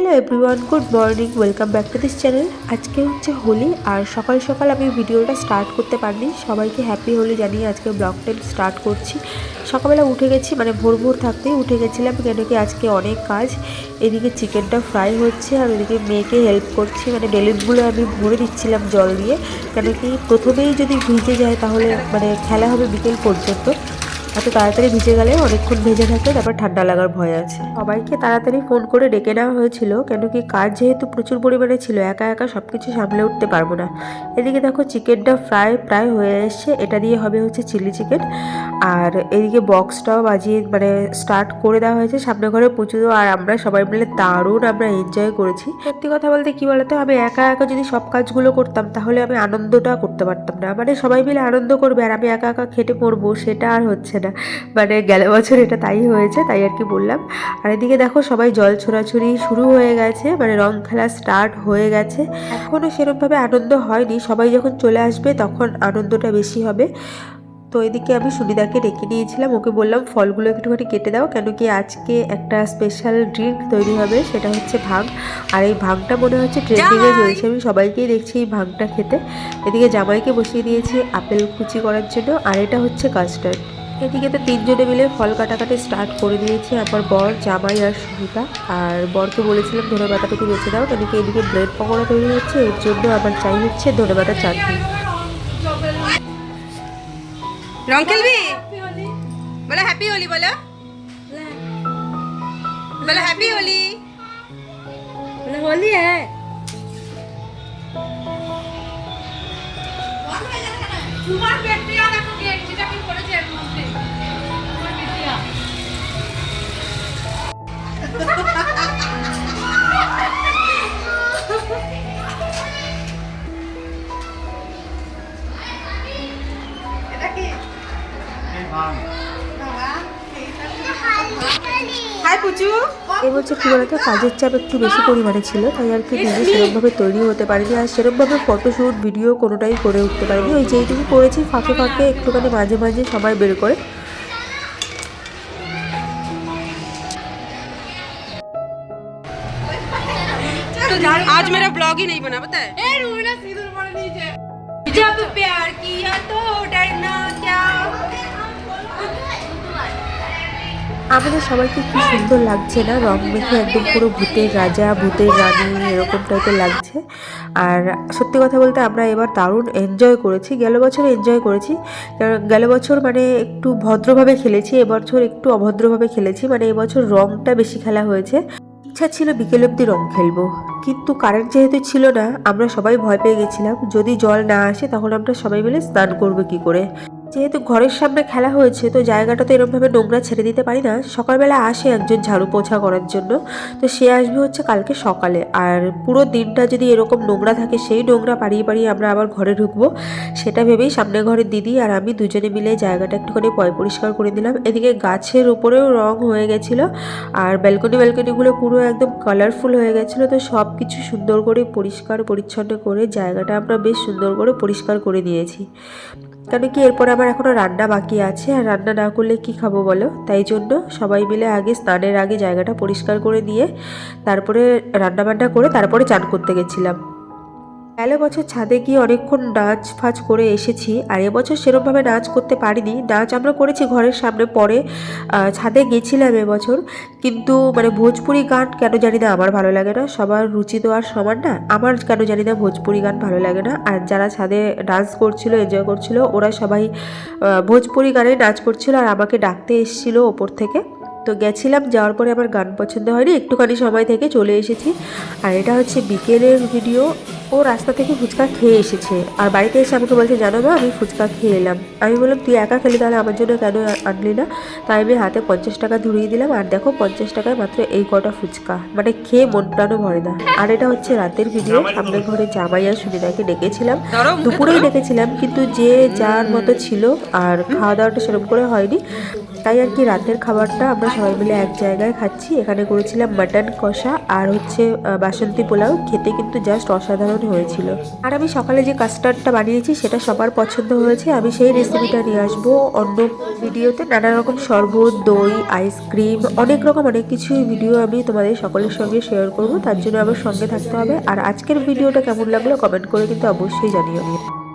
Hello everyone, good morning, welcome back to this channel. আজকে হচ্ছে হোলি, আর সকাল সকাল আমি ভিডিওটা স্টার্ট করতে পারিনি। সবাইকে হ্যাপি হোলি জানিয়ে আজকে ব্লগটা স্টার্ট করছি। সকালবেলা উঠে গেছি মানে ভোর ভোর থাকতেই উঠে গেছিলাম, কেন কি আজকে অনেক কাজ। এদিকে চিকেনটা ফ্রাই হচ্ছে, আর ওদিকে মেয়েকে হেল্প করছি মানে বেলুনগুলো আমি ভরে দিচ্ছিলাম জল দিয়ে। কেন কি প্রথমেই যদি ভিজে যায়, তাহলে মানে খেলা হবে বিকেল পর্যন্ত। এত তাড়াতাড়ি ভিজে গেলে অনেকক্ষণ ভেজে থাকে তারপর ঠান্ডা লাগার ভয় আছে। সবাইকে তাড়াতাড়ি ফোন করে ডেকে নেওয়া হয়েছিল, কেন কি কাজ যেহেতু প্রচুর পরিমাণে ছিল, একা একা সব কিছু সামলে উঠতে পারব না। এদিকে দেখো চিকেনটা ফ্রাই প্রায় হয়ে এসছে, এটা দিয়ে হবে হচ্ছে চিলি চিকেন। আর এদিকে বক্সটাও বাজিয়ে মানে স্টার্ট করে দেওয়া হয়েছে, সামনে ঘরে পুজো, আর আমরা সবাই মিলে দারুণ আমরা এনজয় করেছি। সত্যি কথা বলতে কি বলতো, আমি একা একা যদি সব কাজগুলো করতাম, তাহলে আমি আনন্দটা করতে পারতাম না। মানে সবাই মিলে আনন্দ করবে, আর আমি একা একা খেটে পড়ব সেটা আর হচ্ছে না। মানে গেল বছর এটা তাই হয়েছে, তাই আর কি বললাম। আর এদিকে দেখো সবাই জল ছোড়াছুড়ি শুরু হয়ে গেছে মানে রং খেলা স্টার্ট হয়ে গেছে। এখনও সেরকমভাবে আনন্দ হয়নি, সবাই যখন চলে আসবে তখন আনন্দটা বেশি হবে। তো এদিকে আমি সুনিদাকে ডেকে নিয়েছিলাম, ওকে বললাম, ফলগুলো একটুখানি কেটে দাও, কেন কি আজকে একটা স্পেশাল ড্রিঙ্ক তৈরি হবে, সেটা হচ্ছে ভাং আর এই ভাংটা মনে হচ্ছে ট্রেন্ডিংয়ে চলছে, আমি সবাইকেই দেখছি এই ভাংটা খেতে। এদিকে জামাইকে বসিয়ে দিয়েছি আপেল কুচি করার জন্য, আর এটা হচ্ছে কাস্টার্ড এদিকে তো তিনজনে মিলে ফল কাটাকাটি স্টার্ট করে দিয়েছি। আবার বর জামাই আর সুবিধা আর বরকে বলেছিলাম ধনে পাতাটুকু বেঁচে দাও। এদিকে এদিকে ব্রেড পকোড়া তৈরি হচ্ছে। এর জন্য আবার চাই হচ্ছে ধনে পাতা চাটনি। হ্যাপি হোলি বলো। বলে হ্যাপি হোলি। বলো হোলি হ্যাঁ। তোমার হাই পুচু এবছর কী বলতো কাজের চাপ একটু বেশি পরিমাণে ছিল তাই আর কি নিজে সেরকমভাবে তৈরি হতে পারিনি আর সেরকমভাবে ফটোশ্যুট ভিডিও কোনোটাই করে উঠতে পারিনি ওই যেইটুকু করেছি ফাঁকে ফাঁকে একটুখানি মাঝে মাঝে সবাই বের করে आज मेरा ब्लॉग ही नहीं बना पता है ए रूना सिंदूर पड़ नीचे जब प्यार किया तो डरना আমাদের সবাইকে কি সুন্দর লাগছে না? রং মেখে একদম পুরো ভূতের রাজা, ভূতের রানী, এরকম টাইপের লাগছে। আর সত্যি কথা বলতে আমরা এবার দারুণ এনজয় করেছি। গেল বছর এনজয় করেছি। গেল বছর মানে একটু ভদ্রভাবে খেলেছি এবছর একটু অভদ্রভাবে খেলেছি। মানে এবছর রংটা বেশি খেলা হয়েছে। ইচ্ছা ছিল বিকেল অব্দি রং খেলব। কিন্তু কারেন্ট যেহেতু ছিল না, আমরা সবাই ভয় পেয়ে গেছিলাম। যদি জল না আসে, তখন আমরা সবাই মিলে স্নান করব কি করে? যেহেতু ঘরের সামনে খেলা হয়েছে, তো জায়গাটা তো এরমভাবে নোংরা ছেড়ে দিতে পারি না। সকালবেলা আসে একজন ঝাড়ু পোছা করার জন্য। তো সে আসবে হচ্ছে কালকে সকালে। আর পুরো দিনটা যদি এরকম নোংরা থাকে, সেই নোংরা পাড়িয়ে পাড়িয়ে আমরা আবার ঘরে ঢুকবো। সেটা ভেবেই সামনে ঘরের দিদি আর আমি দুজনে মিলে জায়গাটা একটুখানি পয় পরিষ্কার করে দিলাম এদিকে গাছের উপরেও রং হয়ে গেছিল আর ব্যালকনি ব্যালকনিগুলো পুরো একদম কালারফুল হয়ে গেছিল। তো সব কিছু সুন্দর করে পরিষ্কার পরিচ্ছন্ন করে জায়গাটা আমরা বেশ সুন্দর করে পরিষ্কার করে দিয়েছি কেন কি এরপরে আমার এখনও রান্না বাকি আছে, আর রান্না না করলে কি খাব বলো? তাই জন্য সবাই মিলে আগে স্নানের আগে জায়গাটা পরিষ্কার করে দিয়ে তারপরে রান্নাবান্না করে তারপরে চান করতে গেছিলাম। গেল বছর ছাদে গিয়ে অনেকক্ষণ নাচ ফাচ করে এসেছি, আর এবছর সেরকমভাবে নাচ করতে পারিনি। নাচ আমরা করেছি ঘরের সামনে পরে ছাদে গেছিলাম এবছর কিন্তু মানে ভোজপুরি গান কেন জানি না আমার ভালো লাগে না। সবার রুচি তো আর সমান না। আমার কেন জানি না ভোজপুরি গান ভালো লাগে না। আর যারা ছাদে ডান্স করছিল এনজয় করছিল, ওরা সবাই ভোজপুরি গানে নাচ করছিল, আর আমাকে ডাকতে এসেছিল ওপর থেকে। তো গেছিলাম, যাওয়ার পরে আমার গান পছন্দ হয়নি। একটুখানি সময় থেকে চলে এসেছি। আর এটা হচ্ছে বিকেলের ভিডিও ও রাস্তা থেকে ফুচকা খেয়ে এসেছে। আর বাড়িতে এসে আমাকে বলছে, জানো মা, আমি ফুচকা খেয়ে এলাম। আমি বললাম, তুই একা খেলি তাহলে আমার জন্য কেন আনলি না? তাই আমি হাতে পঞ্চাশ টাকা ধরিয়ে দিলাম। আর দেখো, পঞ্চাশ টাকায় মাত্র এই কটা ফুচকা। মানে খেয়ে মন প্রাণও ভরে না। আর এটা হচ্ছে রাতের ভিডিও আমাদের ঘরে জামাই আর সুনিদাকে ডেকেছিলাম। দুপুরেই ডেকেছিলাম, কিন্তু যে যার মতো ছিল আর খাওয়া দাওয়াটা সেরকম করে হয়নি। তাই আর কি রাতের খাবারটা আমরা সবাই মিলে এক জায়গায় খাচ্ছি। এখানে করেছিলাম মাটন কষা আর হচ্ছে বাসন্তী পোলাও। খেতে কিন্তু জাস্ট অসাধারণ হয়েছিল। আর আমি সকালে যে কাস্টার্ডটা বানিয়েছি, সেটা সবার পছন্দ হয়েছে। আমি সেই রেসিপিটা নিয়ে আসব। অন্য ভিডিওতে নানা রকম শরবত, দই আইসক্রিম অনেক রকম, অনেক কিছু ভিডিও আমি তোমাদের সকলের সঙ্গে শেয়ার করব। তার জন্য আমার সঙ্গে থাকতে হবে। আর আজকের ভিডিওটা কেমন লাগল কমেন্ট করে কিন্তু অবশ্যই জানিও।